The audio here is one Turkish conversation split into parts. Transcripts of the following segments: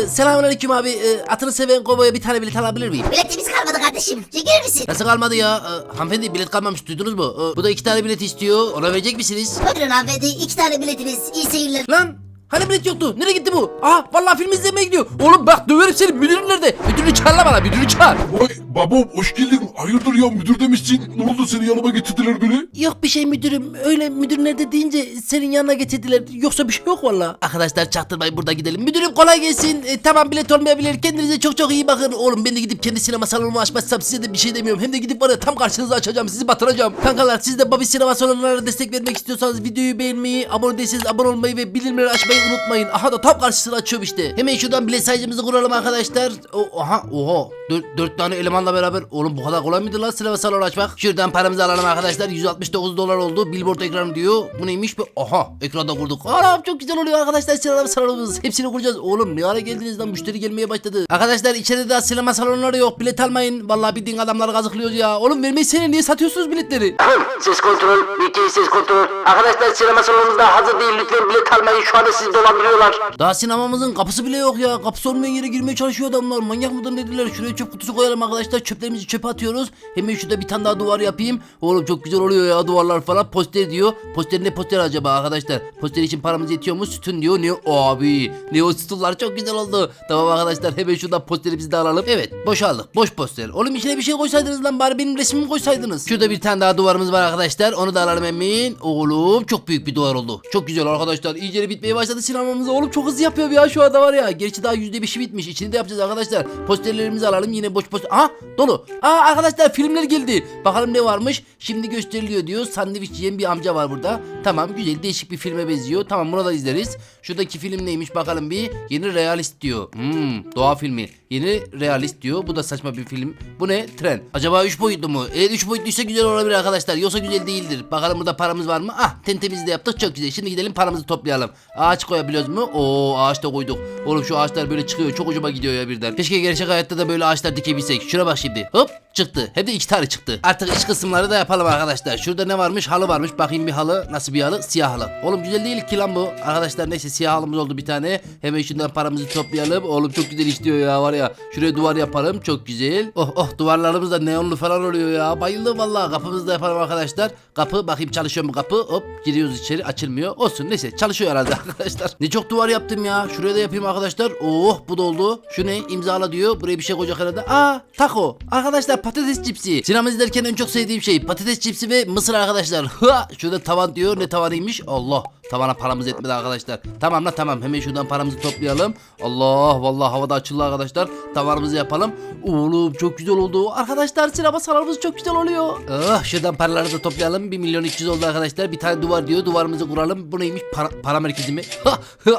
Ee, selamünaleyküm abi. Ee, atını seven kovaya bir tane bilet alabilir miyim? Biletimiz kalmadı kardeşim. Çekilir misin? Nasıl kalmadı ya? Ee, hanımefendi bilet kalmamış duydunuz mu? Ee, bu da iki tane bilet istiyor. Ona verecek misiniz? Buyurun hanımefendi. iki tane biletiniz. İyi seyirler. Lan hani bilet yoktu? Nereye gitti bu? Aa vallahi film izlemeye gidiyor. Oğlum bak döverim seni. Müdürün nerede? Müdürünü çağır lan bana. Müdürünü çağır. Vay babam hoş geldin. Hayırdır ya müdür demişsin. Ne oldu seni yanıma getirdiler beni? Yok bir şey müdürüm. Öyle müdür nerede deyince senin yanına getirdiler. Yoksa bir şey yok valla. Arkadaşlar çaktırmayın burada gidelim. Müdürüm kolay gelsin. E, tamam bilet olmayabilir. Kendinize çok çok iyi bakın. Oğlum ben de gidip kendi sinema salonumu açmazsam size de bir şey demiyorum. Hem de gidip var ya tam karşınıza açacağım. Sizi batıracağım. Kankalar siz de Bobby Sinema salonlarına destek vermek istiyorsanız videoyu beğenmeyi, abone değilseniz abone olmayı ve bildirimleri açmayı unutmayın. Aha da tam karşısına açıyorum işte. Hemen şuradan bilet sayıcımızı kuralım arkadaşlar. O, aha oha. Dört, dört tane elemanla beraber. Oğlum bu kadar kolay mıydı lan sinema salonu açmak? Şuradan paramızı alalım arkadaşlar. 169 dolar oldu. Billboard ekranı diyor. Bu neymiş bu? Aha ekranda kurduk. Anam çok güzel oluyor arkadaşlar sinema salonumuz. Hepsini kuracağız. Oğlum ne ara geldiniz lan müşteri gelmeye başladı. Arkadaşlar içeride daha sinema salonları yok. Bilet almayın. Vallahi bildiğin adamları kazıklıyoruz ya. Oğlum vermeyi sene niye satıyorsunuz biletleri? Ses kontrol, BT ses kontrol. Arkadaşlar sinema salonumuzda hazır değil. Lütfen bilet almayın. Şu anda sizi dolandırıyorlar. Daha sinemamızın kapısı bile yok ya. Kapısı olmayan yere girmeye çalışıyor adamlar. Manyak mıdır dediler. Şuraya çöp kutusu koyalım arkadaşlar. Çöplerimizi çöpe atıyoruz. Hemen şurada bir tane daha duvar yapayım. Oğlum çok güzel oluyor ya duvarlar falan. Poster diyor. Poster ne poster acaba arkadaşlar? Poster için paramız yetiyor mu? Sütun diyor. Ne abi? Ne o sütunlar çok güzel oldu. Tamam arkadaşlar hemen şuradan posterimizi de alalım. Evet boşaldık. Boş poster. Oğlum içine bir şey koysaydınız lan bari benim resmimi koysaydınız. Şurada bir tane daha duvarımız var arkadaşlar. Onu da alalım emin. Oğlum çok büyük bir duvar oldu. Çok güzel arkadaşlar. İyice bitmeye başladı sinemamız. Oğlum çok hızlı yapıyor ya şu anda var ya. Gerçi daha yüzde beşi bitmiş. İçini de yapacağız arkadaşlar. Posterlerimizi alalım. Yine boş poster. Aha dolu. Aa arkadaşlar filmler geldi. Bakalım ne varmış. Şimdi gösteriliyor diyor. Sandviç yiyen bir amca var burada. Tamam güzel değişik bir filme benziyor. Tamam bunu da izleriz. Şuradaki film neymiş bakalım bir. Yeni realist diyor. Hmm doğa filmi. Yeni realist diyor. Bu da saçma bir film. Bu ne? Tren. Acaba 3 boyutlu mu? Eğer 3 boyutluysa güzel olabilir arkadaşlar. Yoksa güzel değildir. Bakalım burada paramız var mı? Ah tentemizi de yaptık. Çok güzel. Şimdi gidelim paramızı toplayalım. Ağaç koyabiliyoruz mu? Oo ağaç da koyduk. Oğlum şu ağaçlar böyle çıkıyor. Çok ucuma gidiyor ya birden. Keşke gerçek hayatta da böyle ağaçlar dikebilsek. Şuna bak şimdi. Hop çıktı. Hem de iki tane çıktı. Artık iç kısımları da yapalım arkadaşlar. Şurada ne varmış? Halı varmış. Bakayım bir halı. Nasıl bir halı? Siyah halı. Oğlum güzel değil ki lan bu. Arkadaşlar neyse siyah halımız oldu bir tane. Hemen şundan paramızı toplayalım. Oğlum çok güzel işliyor ya var ya. Şuraya duvar yapalım. Çok güzel. Oh oh duvarlarımız da neonlu falan oluyor ya. Bayıldım vallahi. Kapımızı da yapalım arkadaşlar. Kapı bakayım çalışıyor mu kapı? Hop giriyoruz içeri açılmıyor. Olsun neyse çalışıyor herhalde arkadaşlar. Ne çok duvar yaptım ya. Şuraya da yapayım arkadaşlar. Oh bu doldu. Şu ne? İmzala diyor. Buraya bir şey koyacak herhalde. Aa taco. Arkadaşlar patates cipsi. Sinema izlerken en çok sevdiğim şey patates cipsi ve mısır arkadaşlar. Hua! Şurada tavan diyor. Ne tavanıymış? Allah. Tavana paramız etmedi arkadaşlar. Tamam la tamam. Hemen şuradan paramızı toplayalım. Allah vallahi havada açıldı arkadaşlar. Tavanımızı yapalım. Oğlum çok güzel oldu. Arkadaşlar sinema salonumuz çok güzel oluyor. Ah şuradan paraları da toplayalım. 1 milyon 300 oldu arkadaşlar. Bir tane duvar diyor. Duvarımızı kuralım. Bu neymiş? Para, para merkezi mi?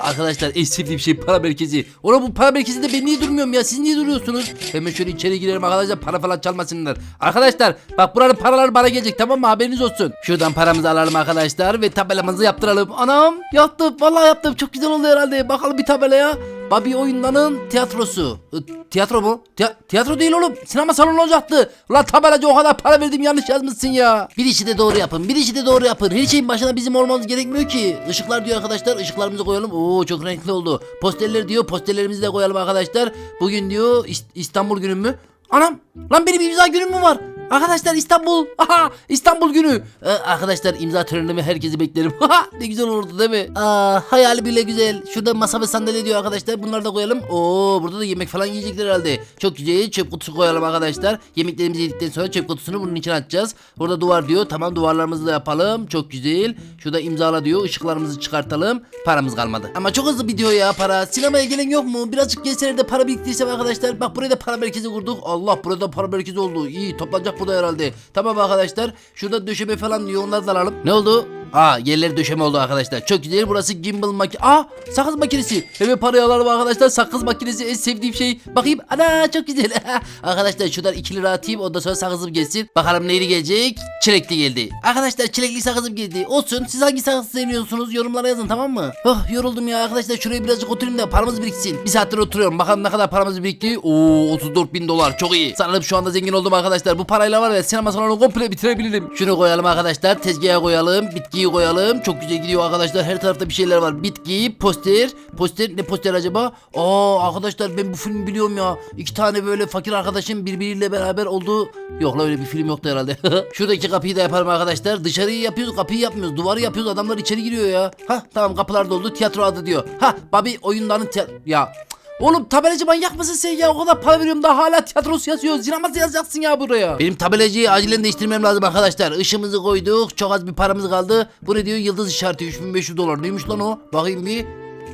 Arkadaşlar en sevdiğim şey para merkezi. Ona bu para merkezinde ben niye durmuyorum ya? Siz niye duruyorsunuz? Hemen şöyle içeri girelim arkadaşlar. Para falan çalmasınlar. Arkadaşlar bak buranın paraları bana gelecek tamam mı? Haberiniz olsun. Şuradan paramızı alalım arkadaşlar ve tabelamızı yaptıralım. Anam yaptım. Vallahi yaptım. Çok güzel oldu herhalde. Bakalım bir tabelaya. Bobby oyunlarının tiyatrosu. Ü, Tiyatro mu? Tiya- tiyatro değil oğlum. Sinema salonu olacaktı. Ulan tabelacı o kadar para verdim yanlış yazmışsın ya. Bir işi de doğru yapın. Bir işi de doğru yapın. Her şeyin başına bizim olmamız gerekmiyor ki. Işıklar diyor arkadaşlar. Işıklarımızı koyalım. Oo çok renkli oldu. Posterler diyor. Posterlerimizi de koyalım arkadaşlar. Bugün diyor İst- İstanbul günü mü? Anam lan benim imza günüm mü var? Arkadaşlar İstanbul. Aha İstanbul günü. Ee, arkadaşlar imza törenimi herkesi beklerim. Ne güzel olurdu değil mi? Aa, hayali bile güzel. Şurada masa ve sandalye diyor arkadaşlar. Bunları da koyalım. Oo burada da yemek falan yiyecekler herhalde. Çok güzel. Çöp kutusu koyalım arkadaşlar. Yemeklerimizi yedikten sonra çöp kutusunu bunun içine atacağız. Burada duvar diyor. Tamam duvarlarımızı da yapalım. Çok güzel. Şurada imzala diyor. Işıklarımızı çıkartalım. Paramız kalmadı. Ama çok hızlı bitiyor ya para. Sinemaya gelen yok mu? Birazcık gelseler de para biriktirsem arkadaşlar. Bak buraya da para merkezi kurduk. Allah burada para merkezi oldu. İyi toplanacak burada herhalde. Tamam arkadaşlar. Şurada döşeme falan diyor. Onları alalım. Ne oldu? Aa yerleri döşeme oldu arkadaşlar. Çok güzel. Burası gimbal makine. Aa sakız makinesi. Hemen parayı alalım arkadaşlar. Sakız makinesi en sevdiğim şey. Bakayım. Ana çok güzel. arkadaşlar şuradan 2 lira atayım. Ondan sonra sakızım gelsin. Bakalım neyli gelecek. Çilekli geldi. Arkadaşlar çilekli sakızım geldi. Olsun. Siz hangi sakız seviyorsunuz? Yorumlara yazın tamam mı? Oh yoruldum ya arkadaşlar. Şuraya birazcık oturayım da paramız biriksin. Bir saattir oturuyorum. Bakalım ne kadar paramız birikti. Oo 34 bin dolar. Çok iyi. Sanırım şu anda zengin oldum arkadaşlar. Bu parayla var ya sinema salonu komple bitirebilirim. Şunu koyalım arkadaşlar. Tezgaha koyalım. Bitki bitkiyi koyalım. Çok güzel gidiyor arkadaşlar. Her tarafta bir şeyler var. Bitki, poster. Poster ne poster acaba? Aa arkadaşlar ben bu filmi biliyorum ya. İki tane böyle fakir arkadaşım birbiriyle beraber olduğu... Yok la öyle bir film yoktu herhalde. Şuradaki kapıyı da yapalım arkadaşlar. Dışarıyı yapıyoruz kapıyı yapmıyoruz. Duvarı yapıyoruz adamlar içeri giriyor ya. Ha tamam kapılar doldu tiyatro adı diyor. Ha Bobby oyunların tiyatro... Ya Oğlum tabelacı manyak mısın sen ya? O kadar para veriyorum daha hala tiyatrosu yazıyor. Sineması yazacaksın ya buraya. Benim tabelacıyı acilen değiştirmem lazım arkadaşlar. Işığımızı koyduk. Çok az bir paramız kaldı. Bu ne diyor? Yıldız işareti 3500 dolar. Neymiş lan o? Bakayım bir.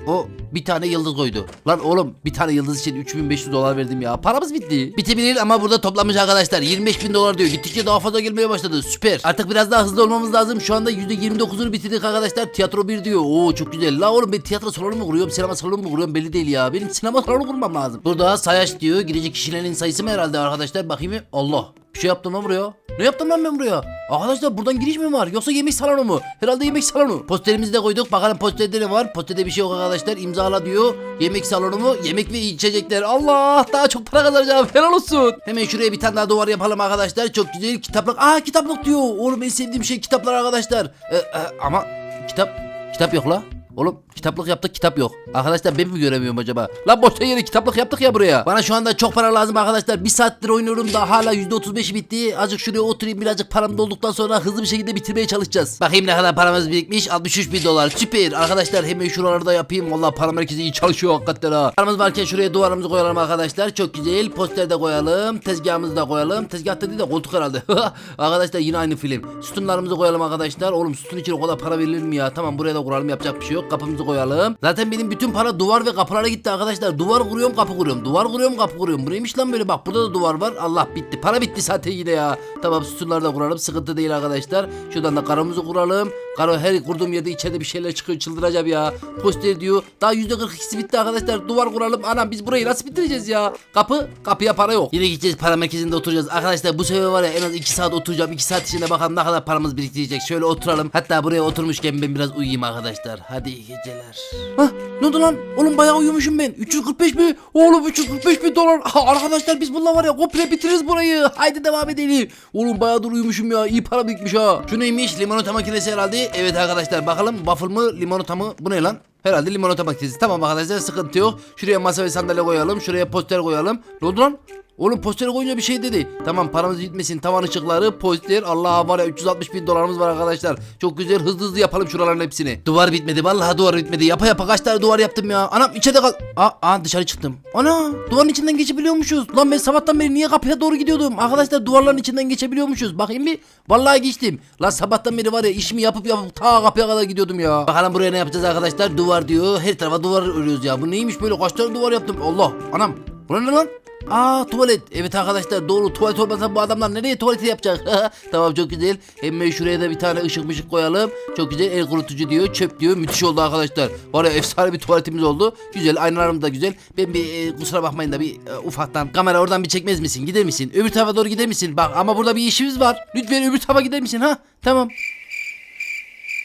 O bir tane yıldız koydu. Lan oğlum bir tane yıldız için 3500 dolar verdim ya. Paramız bitti. Bitebilir ama burada toplamış arkadaşlar. 25 bin dolar diyor. Gittikçe daha fazla gelmeye başladı. Süper. Artık biraz daha hızlı olmamız lazım. Şu anda %29'unu bitirdik arkadaşlar. Tiyatro 1 diyor. Oo çok güzel. La oğlum ben tiyatro salonu mu kuruyorum? Sinema salonu mu kuruyorum? Belli değil ya. Benim sinema salonu kurmam lazım. Burada sayaç diyor. Girecek kişilerin sayısı mı herhalde arkadaşlar? Bakayım. Allah. Bir şey yaptım lan buraya. Ne yaptım lan ben buraya? Arkadaşlar buradan giriş mi var? Yoksa yemek salonu mu? Herhalde yemek salonu. Posterimizi de koyduk. Bakalım posterde ne var? Posterde bir şey yok arkadaşlar. İmzala diyor. Yemek salonu mu? Yemek ve içecekler. Allah daha çok para kazanacağım. Helal olsun. Hemen şuraya bir tane daha duvar yapalım arkadaşlar. Çok güzel kitaplık. Aa kitaplık diyor. Oğlum en sevdiğim şey kitaplar arkadaşlar. Ee, e, ama kitap kitap yok la. Oğlum kitaplık yaptık kitap yok. Arkadaşlar ben mi göremiyorum acaba? Lan boşta yere kitaplık yaptık ya buraya. Bana şu anda çok para lazım arkadaşlar. Bir saattir oynuyorum da hala %35'i bitti. Azıcık şuraya oturayım birazcık param dolduktan sonra hızlı bir şekilde bitirmeye çalışacağız. Bakayım ne kadar paramız birikmiş. 63 bin dolar. Süper. Arkadaşlar hemen şuralarda yapayım. Valla para merkezi iyi çalışıyor hakikaten ha. Paramız varken şuraya duvarımızı koyalım arkadaşlar. Çok güzel. Poster de koyalım. Tezgahımızı da koyalım. Tezgahta değil de koltuk herhalde. arkadaşlar yine aynı film. Sütunlarımızı koyalım arkadaşlar. Oğlum sütun için o kadar para verilir mi ya? Tamam buraya da kuralım yapacak bir şey yok. Kapımızı koyalım. Zaten benim bütün para duvar ve kapılara gitti arkadaşlar. Duvar kuruyorum kapı kuruyorum. Duvar kuruyorum kapı kuruyorum. Bu neymiş lan böyle bak burada da duvar var. Allah bitti. Para bitti zaten yine ya. Tamam sütunları da kuralım. Sıkıntı değil arkadaşlar. Şuradan da karımızı kuralım. Karo her kurduğum yerde içeride bir şeyler çıkıyor. Çıldıracağım ya. Poster diyor. Daha %42'si bitti arkadaşlar. Duvar kuralım. Anam biz burayı nasıl bitireceğiz ya? Kapı. Kapıya para yok. Yine gideceğiz para merkezinde oturacağız. Arkadaşlar bu sefer var ya en az 2 saat oturacağım. 2 saat içinde bakalım ne kadar paramız biriktirecek. Şöyle oturalım. Hatta buraya oturmuşken ben biraz uyuyayım arkadaşlar. Hadi iyi geceler. Hah ne oldu lan? Oğlum bayağı uyumuşum ben. 345 mi? Oğlum 345 bin dolar. Ha, arkadaşlar biz bununla var ya komple bitiririz burayı. Haydi devam edelim. Oğlum bayağı dur uyumuşum ya. İyi para birikmiş ha. Şu neymiş? Limonata makinesi herhalde. Evet arkadaşlar bakalım waffle mı limonata mı? Bu ne lan? Herhalde limonata makinesi. Tamam arkadaşlar sıkıntı yok. Şuraya masa ve sandalye koyalım. Şuraya poster koyalım. Ne oldu lan? Oğlum posteri koyunca bir şey dedi. Tamam paramız bitmesin. Tavan ışıkları, poster. Allah var ya 360 bin dolarımız var arkadaşlar. Çok güzel hızlı hızlı yapalım şuraların hepsini. Duvar bitmedi. Vallahi duvar bitmedi. Yapa yapa kaç tane duvar yaptım ya. Anam içeride kal. Aa, aa dışarı çıktım. Ana duvarın içinden geçebiliyormuşuz. Lan ben sabahtan beri niye kapıya doğru gidiyordum? Arkadaşlar duvarların içinden geçebiliyormuşuz. Bakayım bir. Vallahi geçtim. Lan sabahtan beri var ya işimi yapıp yapıp ta kapıya kadar gidiyordum ya. Bakalım buraya ne yapacağız arkadaşlar? Duvar diyor. Her tarafa duvar örüyoruz ya. Bu neymiş böyle? Kaç tane duvar yaptım? Allah. Anam. Bu ne lan? Aa tuvalet. Evet arkadaşlar doğru tuvalet olmasa bu adamlar nereye tuvaleti yapacak? tamam çok güzel. Hemen şuraya da bir tane ışık mışık koyalım. Çok güzel el kurutucu diyor. Çöp diyor. Müthiş oldu arkadaşlar. Var ya efsane bir tuvaletimiz oldu. Güzel aynalarım da güzel. Ben bir e, kusura bakmayın da bir e, ufaktan kamera oradan bir çekmez misin? Gider misin? Öbür tarafa doğru gider misin? Bak ama burada bir işimiz var. Lütfen öbür tarafa gider misin? Ha tamam.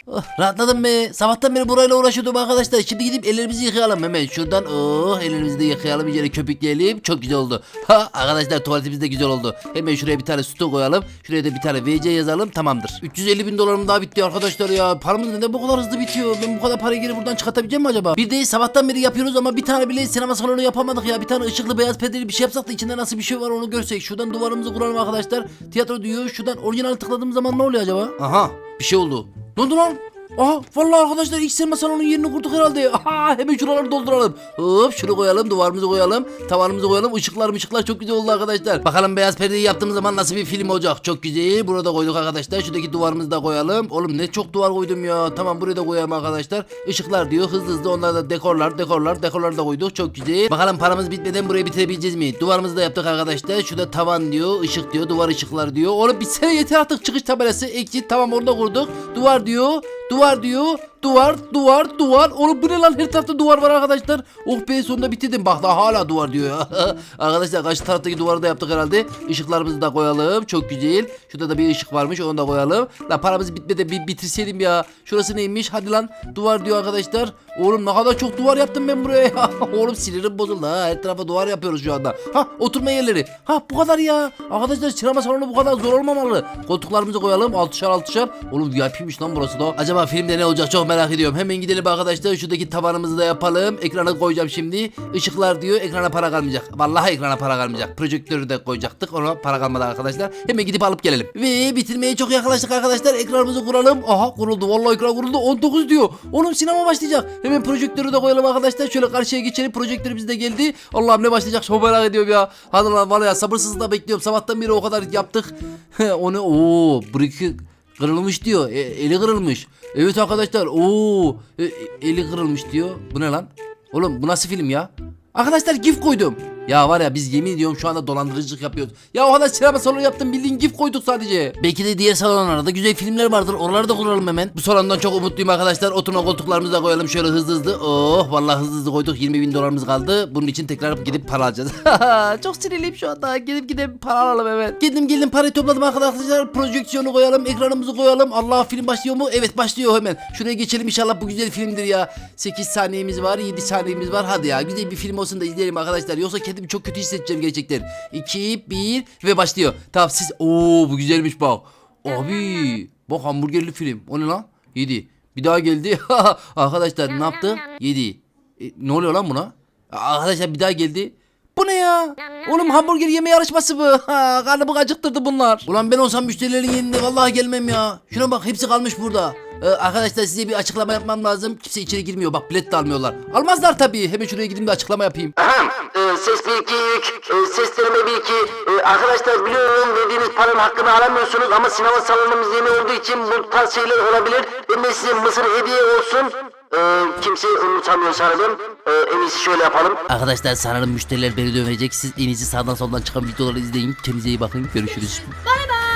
Oh, rahatladım be. Sabahtan beri burayla uğraşıyordum arkadaşlar. Şimdi gidip ellerimizi yıkayalım hemen. Şuradan oh ellerimizi de yıkayalım. İyice köpükleyelim. Çok güzel oldu. Ha arkadaşlar tuvaletimiz de güzel oldu. Hemen şuraya bir tane sütun koyalım. Şuraya da bir tane VC yazalım. Tamamdır. 350 bin dolarım daha bitti arkadaşlar ya. Paramız neden bu kadar hızlı bitiyor? Ben bu kadar parayı geri buradan çıkartabileceğim mi acaba? Bir de sabahtan beri yapıyoruz ama bir tane bile sinema salonu yapamadık ya. Bir tane ışıklı beyaz perdeli bir şey yapsak da içinde nasıl bir şey var onu görsek. Şuradan duvarımızı kuralım arkadaşlar. Tiyatro diyor. Şuradan orijinal tıkladığım zaman ne oluyor acaba? Aha bir şey oldu. Ne oldu lan? Aha vallahi arkadaşlar ilk sinema salonunun yerini kurduk herhalde. Aha hemen şuraları dolduralım. Hop şunu koyalım duvarımızı koyalım. Tavanımızı koyalım. Işıklar ışıklar çok güzel oldu arkadaşlar. Bakalım beyaz perdeyi yaptığımız zaman nasıl bir film olacak. Çok güzel. Burada koyduk arkadaşlar. Şuradaki duvarımızı da koyalım. Oğlum ne çok duvar koydum ya. Tamam buraya da koyalım arkadaşlar. Işıklar diyor. Hızlı hızlı onlar da dekorlar dekorlar dekorlar da koyduk. Çok güzel. Bakalım paramız bitmeden burayı bitirebileceğiz mi? Duvarımızı da yaptık arkadaşlar. Şurada tavan diyor. ışık diyor. Duvar ışıklar diyor. Oğlum bitsene yeter artık çıkış tabelası. Exit tamam orada kurduk. Duvar diyor. Duvar diyor. duvar, duvar, duvar. Oğlum bu ne lan? Her tarafta duvar var arkadaşlar. Oh be sonunda bitirdim. Bak daha hala duvar diyor ya. arkadaşlar karşı taraftaki duvarı da yaptık herhalde. Işıklarımızı da koyalım. Çok güzel. Şurada da bir ışık varmış. Onu da koyalım. La paramız bitmedi. Bir bitirseydim ya. Şurası neymiş? Hadi lan. Duvar diyor arkadaşlar. Oğlum ne kadar çok duvar yaptım ben buraya ya. Oğlum sinirim bozuldu ha. Her tarafa duvar yapıyoruz şu anda. Ha oturma yerleri. Ha bu kadar ya. Arkadaşlar sinema salonu bu kadar zor olmamalı. Koltuklarımızı koyalım. Altışar altışar. Oğlum VIP'miş lan burası da. Acaba filmde ne olacak çok merak ediyorum. Hemen gidelim arkadaşlar. Şuradaki tabanımızı da yapalım. Ekrana koyacağım şimdi. Işıklar diyor. Ekrana para kalmayacak. Vallahi ekrana para kalmayacak. Projektörü de koyacaktık. Ona para kalmadı arkadaşlar. Hemen gidip alıp gelelim. Ve bitirmeye çok yaklaştık arkadaşlar. Ekranımızı kuralım. Aha kuruldu. Vallahi ekran kuruldu. 19 diyor. Oğlum sinema başlayacak. Hemen projektörü de koyalım arkadaşlar. Şöyle karşıya geçelim. Projektörümüz de geldi. Allah'ım ne başlayacak çok merak ediyorum ya. Hadi lan var ya sabırsızlıkla bekliyorum. Sabahtan beri o kadar yaptık. o ne? Oo, brick kırılmış diyor. E, eli kırılmış. Evet arkadaşlar. Oo, e, eli kırılmış diyor. Bu ne lan? Oğlum bu nasıl film ya? Arkadaşlar gif koydum. Ya var ya biz yemin ediyorum şu anda dolandırıcılık yapıyoruz. Ya o kadar sinema salonu yaptım bildiğin gif koyduk sadece. Belki de diğer salonlarda güzel filmler vardır. Oraları da kuralım hemen. Bu salondan çok umutluyum arkadaşlar. Oturma koltuklarımızı da koyalım şöyle hızlı hızlı. Oh vallahi hızlı hızlı koyduk. 20 bin dolarımız kaldı. Bunun için tekrar gidip para alacağız. çok sinirliyim şu anda. Gidip gidip para alalım hemen. Geldim geldim parayı topladım arkadaşlar. Projeksiyonu koyalım. Ekranımızı koyalım. Allah film başlıyor mu? Evet başlıyor hemen. Şuraya geçelim inşallah bu güzel filmdir ya. 8 saniyemiz var 7 saniyemiz var. Hadi ya güzel bir film olsun da izleyelim arkadaşlar. Yoksa kendimi çok kötü hissedeceğim gerçekten. 2, 1 ve başlıyor. Tamam siz... Oo bu güzelmiş bak. Abi bak hamburgerli film. O ne lan? 7. Bir daha geldi. arkadaşlar ne yaptı? 7. E, ne oluyor lan buna? Arkadaşlar bir daha geldi. Bu ne ya? Oğlum hamburger yeme yarışması bu. Ha, karnımı acıktırdı bunlar. Ulan ben olsam müşterilerin yerine vallahi gelmem ya. Şuna bak hepsi kalmış burada. Ee, arkadaşlar size bir açıklama yapmam lazım. Kimse içeri girmiyor. Bak bilet de almıyorlar. Almazlar tabii. Hemen şuraya gideyim de açıklama yapayım. Ses 1 2 3, e, ses deneme 1 2. E, arkadaşlar biliyorum verdiğiniz paranın hakkını alamıyorsunuz ama sinema salonumuz yeni olduğu için bu tarz şeyler olabilir. Ben de size mısır hediye olsun. E, kimse unutamıyor sanırım. E, en iyisi şöyle yapalım. Arkadaşlar sanırım müşteriler beni dövecek. Siz en iyisi sağdan soldan çıkan videoları izleyin. Kendinize iyi bakın. Görüşürüz. Bay bay.